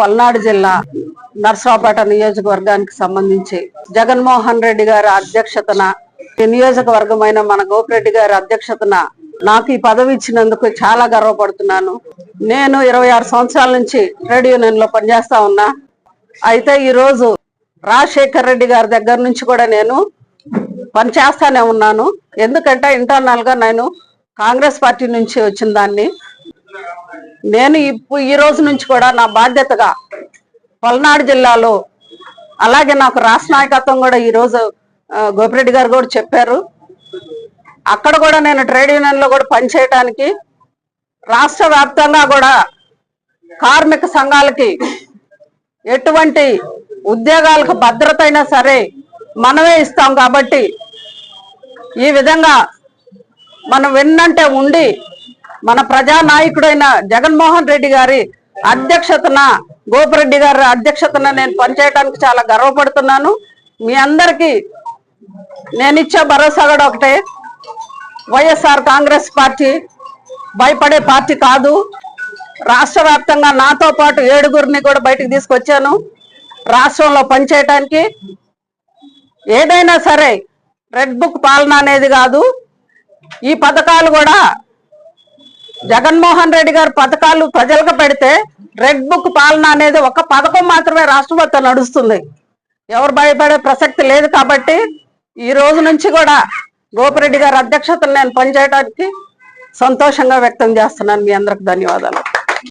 పల్నాడు జిల్లా నర్సాపేట నియోజకవర్గానికి సంబంధించి జగన్మోహన్ రెడ్డి గారి అధ్యక్షతన ఈ నియోజకవర్గమైన మన గోపిరెడ్డి గారి అధ్యక్షతన నాకు ఈ పదవి ఇచ్చినందుకు చాలా గర్వపడుతున్నాను. నేను ఇరవై ఆరు సంవత్సరాల నుంచి ట్రేడ్ యూనియన్లో పనిచేస్తా ఉన్నా. అయితే ఈరోజు రాజశేఖర్ రెడ్డి గారి దగ్గర నుంచి కూడా నేను పనిచేస్తానే ఉన్నాను. ఎందుకంటే ఇంటర్నల్గా నేను కాంగ్రెస్ పార్టీ నుంచి వచ్చిన దాన్ని నేను ఇప్పుడు ఈ రోజు నుంచి కూడా నా బాధ్యతగా పల్నాడు జిల్లాలో అలాగే నాకు రాష్ట్ర నాయకత్వం కూడా ఈ రోజు గోపిరెడ్డి గారు కూడా చెప్పారు. అక్కడ కూడా నేను ట్రేడ్ యూనియన్లో కూడా పనిచేయటానికి రాష్ట్ర వ్యాప్తంగా కూడా కార్మిక సంఘాలకి ఎటువంటి ఉద్యోగాలకు భద్రత అయినా సరే మనమే ఇస్తాం కాబట్టి ఈ విధంగా మనం వెన్నంటే ఉండి మన ప్రజానాయకుడైన జగన్మోహన్ రెడ్డి గారి అధ్యక్షతన గోపిరెడ్డి గారి అధ్యక్షతన నేను పనిచేయడానికి చాలా గర్వపడుతున్నాను. మీ అందరికీ నేను ఇచ్చే భరోసా కూడా ఒకటే. వైఎస్ఆర్ కాంగ్రెస్ పార్టీ భయపడే పార్టీ కాదు. రాష్ట్ర వ్యాప్తంగా నాతో పాటు ఏడుగురిని కూడా బయటికి తీసుకొచ్చాను. రాష్ట్రంలో పనిచేయటానికి ఏదైనా సరే రెడ్ బుక్ పాలన అనేది కాదు. ఈ పథకాలు కూడా జగన్మోహన్ రెడ్డి గారి పథకాలు ప్రజలకు పెడితే రెడ్ బుక్ పాలన అనేది ఒక పథకం మాత్రమే రాష్ట్రం మొత్తం నడుస్తుంది. ఎవరు భయపడే ప్రసక్తి లేదు కాబట్టి ఈ రోజు నుంచి కూడా గోపిరెడ్డి గారి అధ్యక్షతను నేను పనిచేయడానికి సంతోషంగా వ్యక్తం చేస్తున్నాను. మీ అందరికి ధన్యవాదాలు.